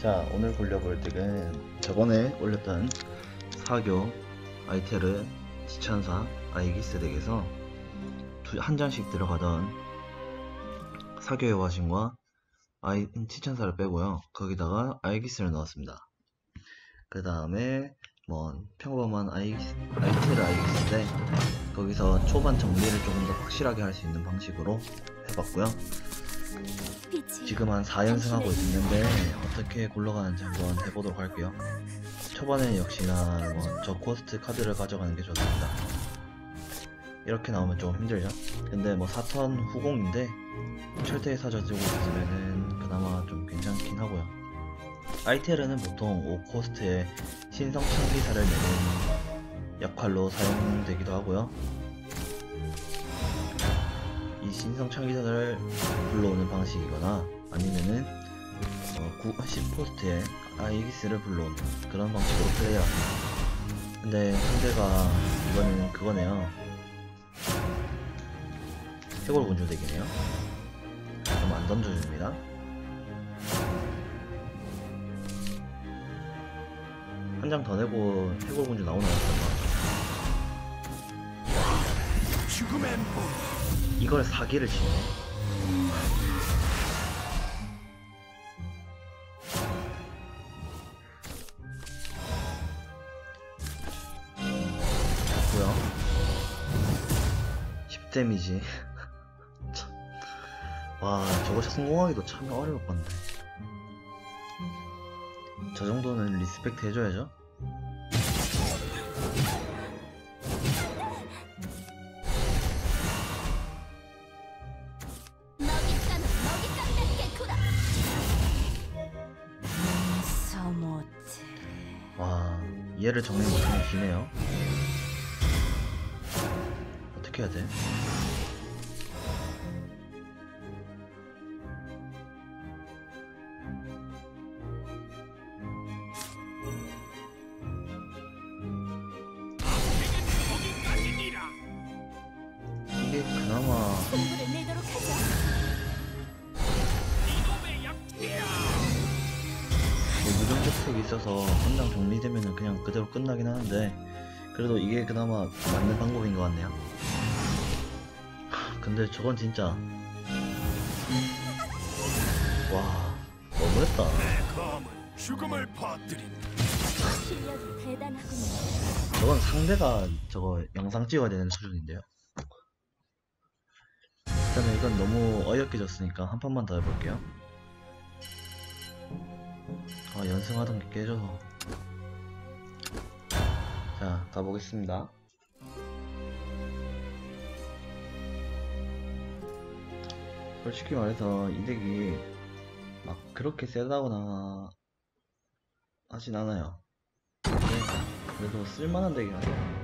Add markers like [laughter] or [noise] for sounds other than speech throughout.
자 오늘 굴려볼 덱은 저번에 올렸던 사교 아이테르 지천사 아이기스 덱에서 두, 한 장씩 들어가던 사교의 화신과 아이 치천사를 빼고요. 거기다가 아이기스를 넣었습니다. 그 다음에 뭐 평범한 아이기스, 아이테르 아이기스인데 거기서 초반 정리를 조금 더 확실하게 할 수 있는 방식으로 해봤고요 지금 한 4연승 하고 있는데 어떻게 굴러가는지 한번 해보도록 할게요. 초반에 역시나 뭐 저 코스트 카드를 가져가는 게 좋습니다. 이렇게 나오면 좀 힘들죠? 근데 뭐 4턴 후공인데 철퇴 사저 들고 있으면은 그나마 좀 괜찮긴 하고요. 아이테르는 보통 5코스트에 신성 창기사를 내는 역할로 사용되기도 하고요 이 신성 창기사를 불러오는 방식이거나 아니면은 어, 9, 10포스트에 아이기스를 불러오는 그런 방식으로 플레이합니다. 근데 상대가 이번에는 그거네요. 해골 군주 덱이네요. 그럼 안 던져줍니다. 한 장 더 내고 해골 군주 나오나 잠깐만 죽음의 무 이걸 사기를 치네. 뭐야? 10데미지. [laughs] 참. 와 저거 성공하기도 참 어려울 건데. 저 정도는 리스펙트 해줘야죠 얘를 정리 못하면 기네요 어떻게 해야 돼? 있어서 한장 정리되면은 그냥 그대로 끝나긴 하는데 그래도 이게 그나마 맞는 방법인 것 같네요 하, 근데 저건 진짜 와 너무했다 저건 상대가 저거 영상 찍어야 되는 수준인데요. 일단은 이건 너무 어이없게 졌으니까 한 판만 더 해볼게요. 아 연승하던 게 깨져서. 자 가보겠습니다. 솔직히 말해서 이 덱이 막 그렇게 세다거나 하진 않아요. 근데 그래도 쓸만한 덱이 아니야.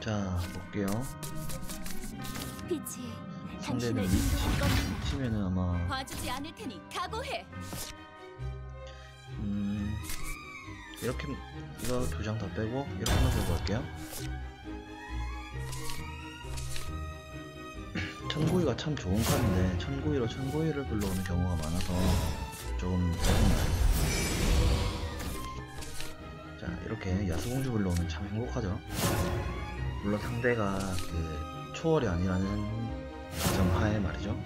자, 볼게요. 상대는 위치, 치면은 아마, 봐주지 않을 테니 각오해 음, 이렇게, 이거 두 장 더 빼고, 이렇게만 들고 갈게요. [clears throat] 천구이가 참 좋은 카드인데, 천구이로 천구이를 불러오는 경우가 많아서, 조금 짜증나요. 자, 이렇게 야수공주 불러오면 참 행복하죠. 물론 상대가 그 초월이 아니라는 점 하에 말이죠.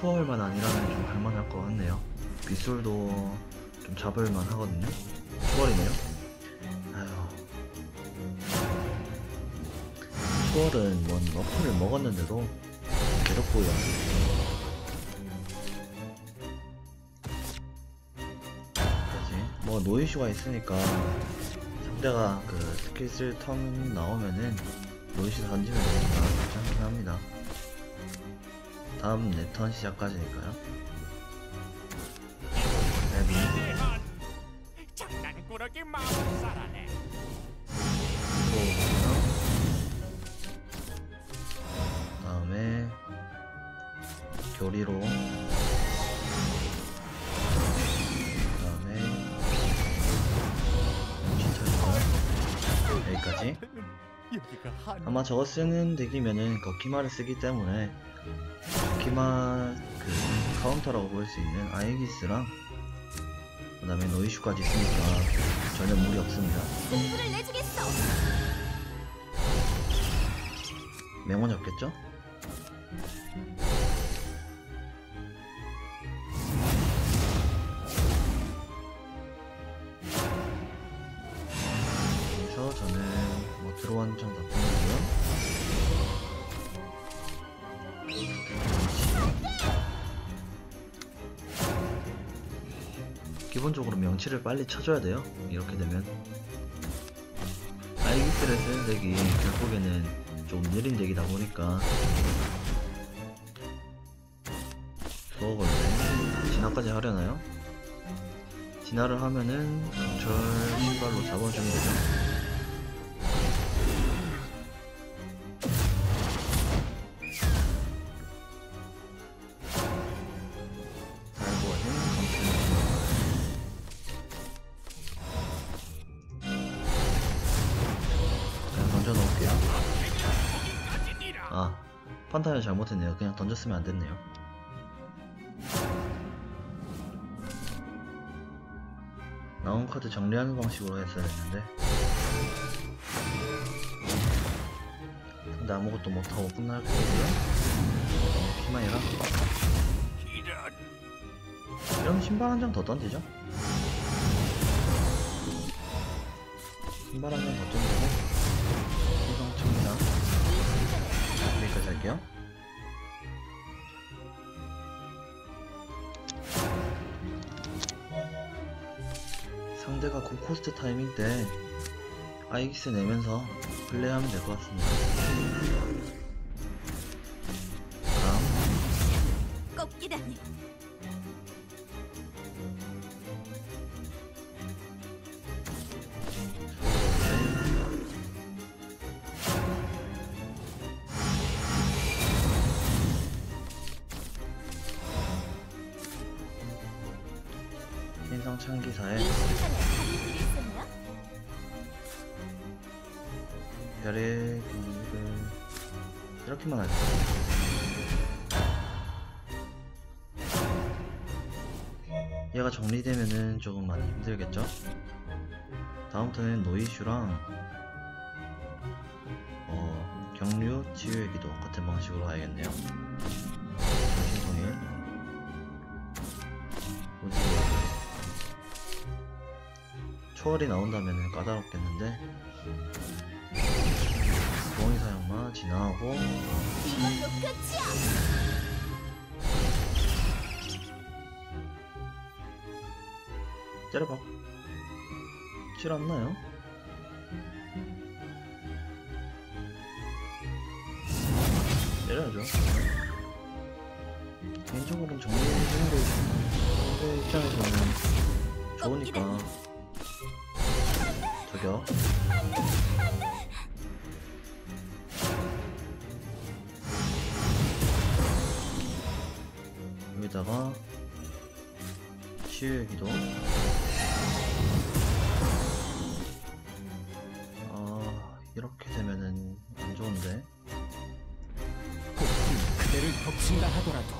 초월만 아니라면 좀 할만할 것 같네요. 빗솔도 좀 잡을만 하거든요. 초월이네요. 아휴. 초월은 뭔 너프를 먹었는데도. 그지? 뭐 노이슈가 있으니까 상대가 그 스킬 쓸 턴 나오면은 노이슈 던지면 되니까 괜찮긴 합니다. 다음 네턴 시작까지니까요. 레비 장난꾸러기 마음 살아내. 다음에 교리로. 그 다음에 쥐털고. 여기까지. 여기가 한 아마 저거 쓰는 덱이면은 거키마를 쓰기 때문에 거키마 그 카운터라고 볼 수 있는 아이기스랑 그 다음에 노이슈까지 있으니까 전혀 무리 없습니다. 맹원 잡겠죠? 기본적으로 명치를 빨리 쳐줘야 돼요. 이렇게 되면. 아이기스를 쓰는 덱이 결국에는 좀 느린 덱이다 보니까. 그거걸래 진화까지 하려나요? 진화를 하면은 강철 신발로 잡아주면 되죠 잘못했네요. 그냥 던졌으면 안 됐네요. 나온 카드 정리하는 방식으로 했어야 했는데. 근데 아무것도 못하고 끝날 거고요? 키마이라. 이러면 신발 한 장 더 던지죠? 신발 한 장 더 던지고. 칩니다 여기까지 할게요 상대가 고코스트 타이밍 때 아이기스 내면서 플레이하면 될 것 같습니다 다음 꺾기다니. 얘가 정리되면은 조금 많이 힘들겠죠? 다음부터는 노이슈랑 어, 경류, 치유의 기도 같은 방식으로 가야겠네요. 정신통일 뭐지? 초월이 나온다면은 까다롭겠는데 부엉이 사용만 이걸로 끝이야. 때려봐 싫었나요? 때려야죠 개인적으로는 정리해주는 게 상대 입장에서는 좋으니까 저기 여기다가 치유의 기도. 아 이렇게 되면은 안 좋은데. 그대를 덮친다 하더라도.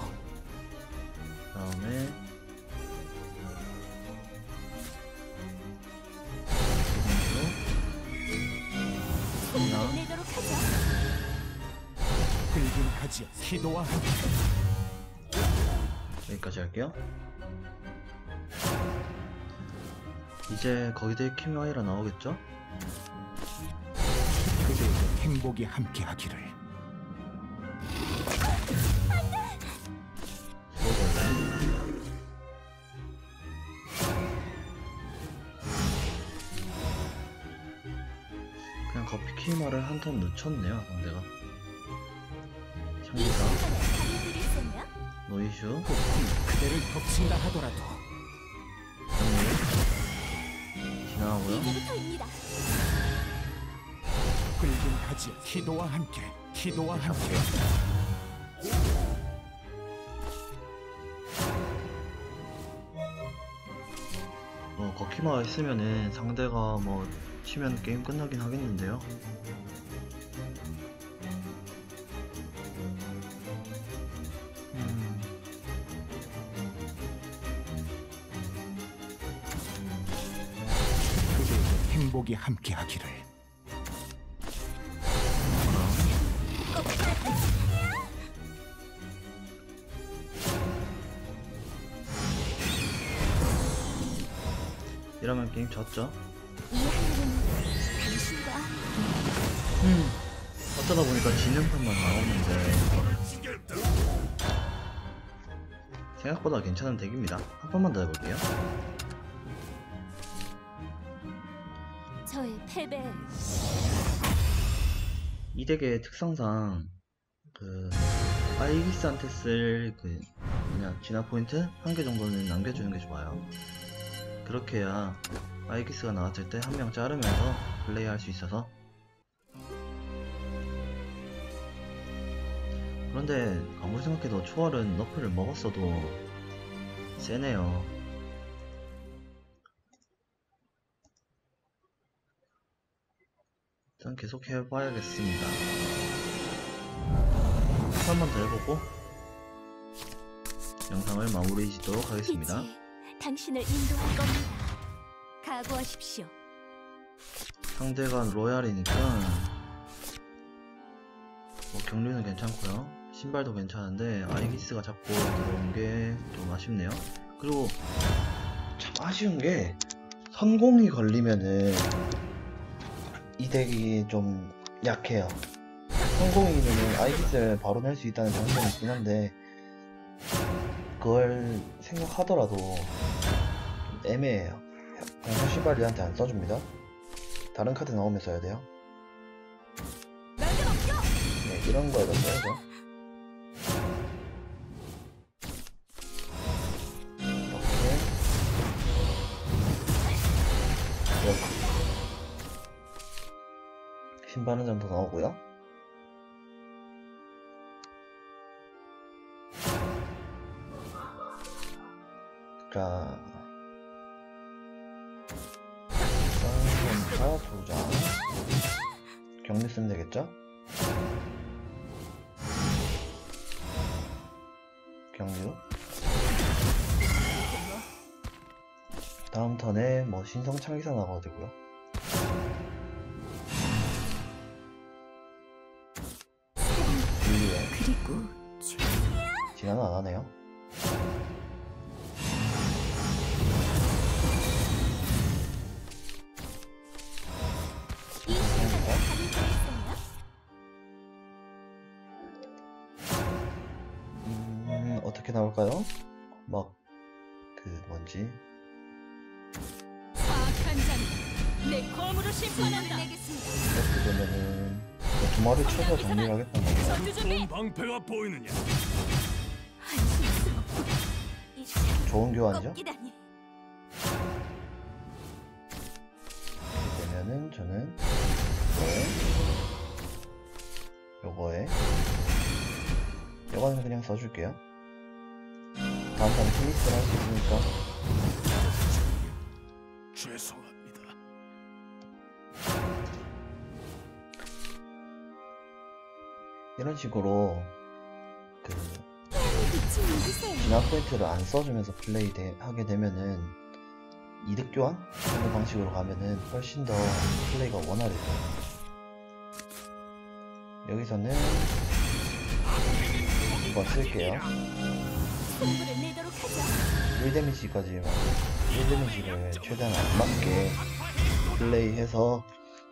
다음에 승부를 내도록 하자. 붉은 가지야 기도와 함께 여기까지 할게요. 이제 거기대 키미와이라 나오겠죠? 행복이 함께하기를. 그냥 커피 키마를 한 턴 늦췄네요 상대가 폭풍 그대를 덮친다 하더라도. 지나가고요. 이제부터입니다. 붉은 가지야 기도와 함께 기도와 함께. 어, 거키마가 있으면은 상대가 뭐 치면 게임 끝나긴 하겠는데요 복이 함께하기를. 이러면 게임 졌죠? 음. 어쩌다 보니까 진영판만 나오는데 생각보다 괜찮은 덱입니다. 한 번만 더 해볼게요. 저의 패배. 이 덱의 특성상 그 아이기스한테 쓸그 뭐냐 진화 포인트 한 개 정도는 남겨주는 게 좋아요. 그렇게 해야 아이기스가 나왔을 때 한 명 자르면서 플레이할 수 있어서 그런데 아무리 생각해도 초월은 너프를 먹었어도 세네요. 일단 계속 해봐야겠습니다. 한 번 더 해보고 영상을 마무리 짓도록 하겠습니다. 당신을 인도할 겁니다. 각오하십시오. 상대가 로얄이니까 뭐 경류는 괜찮고요. 신발도 괜찮은데 아이기스가 잡고 들어온 게 좀 아쉽네요. 그리고 참 아쉬운 게 선공이 걸리면은 이 덱이 좀 약해요. 선공이면은 아이기스를 바로 낼 수 있다는 장점이 있긴 한데 그걸 생각하더라도 좀 애매해요. 그냥 신발이한테 안 써줍니다. 다른 카드 나오면 써야 돼요. 네, 이런 거에다 써야죠. 좀더 나오고요. 자, 쌍검사 두 장. 경리 쓰면 되겠죠? 경류. 다음 턴에 뭐 신성 창기사 나가도 되고요. 진화는 안 하네요. 음, 어떻게 나올까요? 막, 그, 뭔지. 내 검으로 심판한다. 이렇게 되면은, 뭐두 마리 쳐서 정리를 하겠다는 거죠. 방패가 보이느냐? 좋은 교환이죠? 되면은, 저는, 요거에, 요거에, 요거는 그냥 써줄게요. 다음 번 테니스를 할 수 있으니까, 죄송합니다. 이런 식으로, 그. 진화 포인트를 안 써주면서 플레이 되, 하게 되면은 이득 교환 하는 방식으로 가면은 훨씬 더 플레이가 원활해져요. 여기서는 이거 쓸게요. 승부를 내도록 하자. 1데미지까지 1데미지를 최대한 안 맞게 플레이해서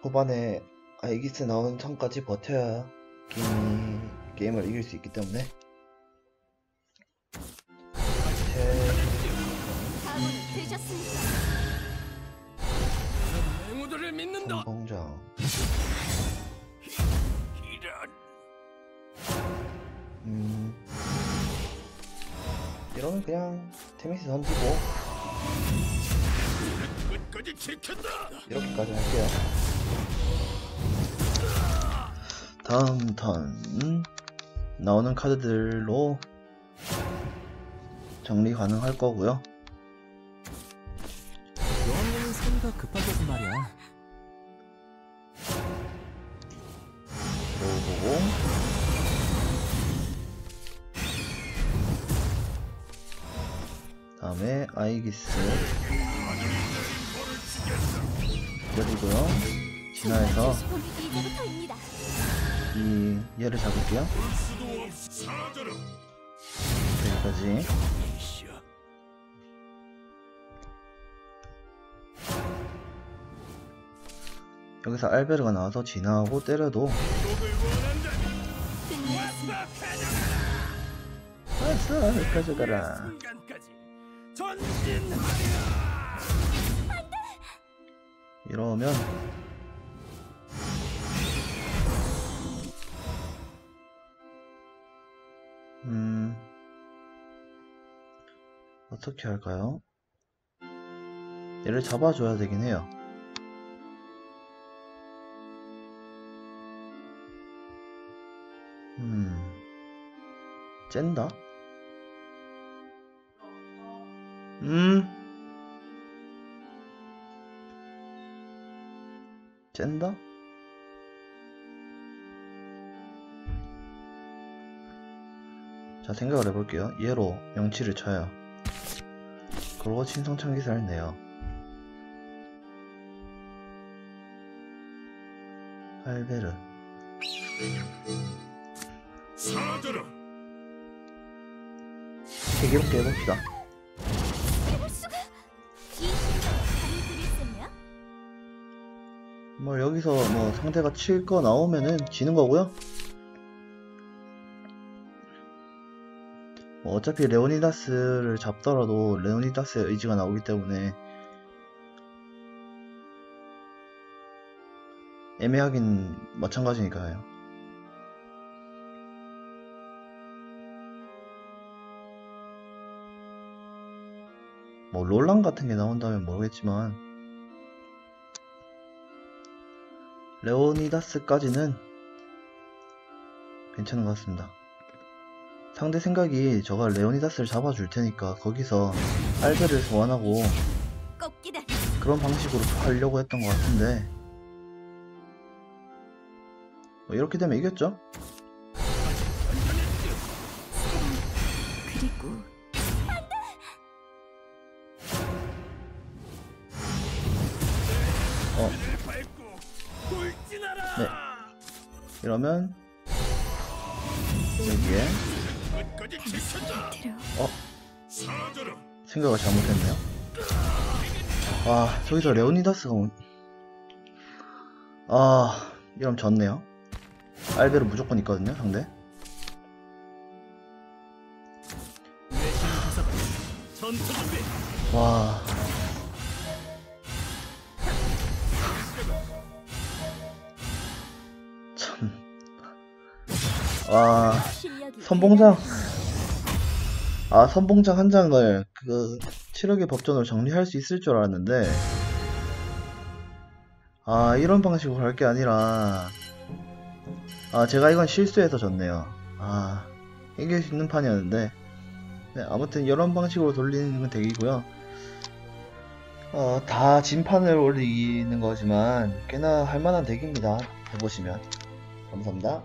후반에 아이기스 나오는 턴까지 버텨야 게임이, 게임을 이길 수 있기 때문에 각오는 되셨습니까? 맹우들을 믿는다. 성공장 이런. 음. 이러면 그냥 테미스 던지고. 끝까지 지킨다. 이렇게까지 할게요. 다음 턴. 나오는 카드들로 정리 가능할 거고요 성의가 급하셔서 말이야. 들어보고 다음에 아이기스 그리고요 진화해서. 이 얘를 잡을게요 여기까지 여기서 알베르가 나와서 진화하고 때려도. 아싸 가져가라. 이러면 음 어떻게 할까요? 얘를 잡아줘야 되긴 해요. 음. 쨘다? 음? 쨘다? 자 생각을 해볼게요. 얘로 명치를 쳐요. 그리고 신성창 기사를 내요. 알베르 사라져라. 대기롭게 해봅시다? 뭐 여기서 뭐 상대가 칠 거 나오면은 지는 거고요 뭐 어차피 레오니다스를 잡더라도 레오니다스의 의지가 나오기 때문에 애매하긴 마찬가지니까요 뭐 롤란 같은 게 나온다면 모르겠지만 레오니다스까지는 괜찮은 것 같습니다. 상대 생각이 저가 레오니다스를 잡아줄 테니까 거기서 알베를 소환하고. 그런 방식으로 하려고 했던 것 같은데 뭐 이렇게 되면 이겼죠? 이러면 여기에. 사라져라. 생각을 잘못했네요. 아, 저기서 레오니다스가 온... 아, 이러면 졌네요. 알베르 무조건 있거든요, 상대. 와. 와. 실력이 선봉장. 아, 선봉장 한 장을 그 체력의 법전으로 정리할 수 있을 줄 알았는데 아, 이런 방식으로 할게 아니라 아, 제가 이건 실수해서 졌네요. 아, 이길 수 있는 판이었는데 네, 아무튼 이런 방식으로 돌리는 덱이고요. 어, 다 진판을 올리는 거지만 꽤나 할만한 덱입니다. 해보시면. 감사합니다.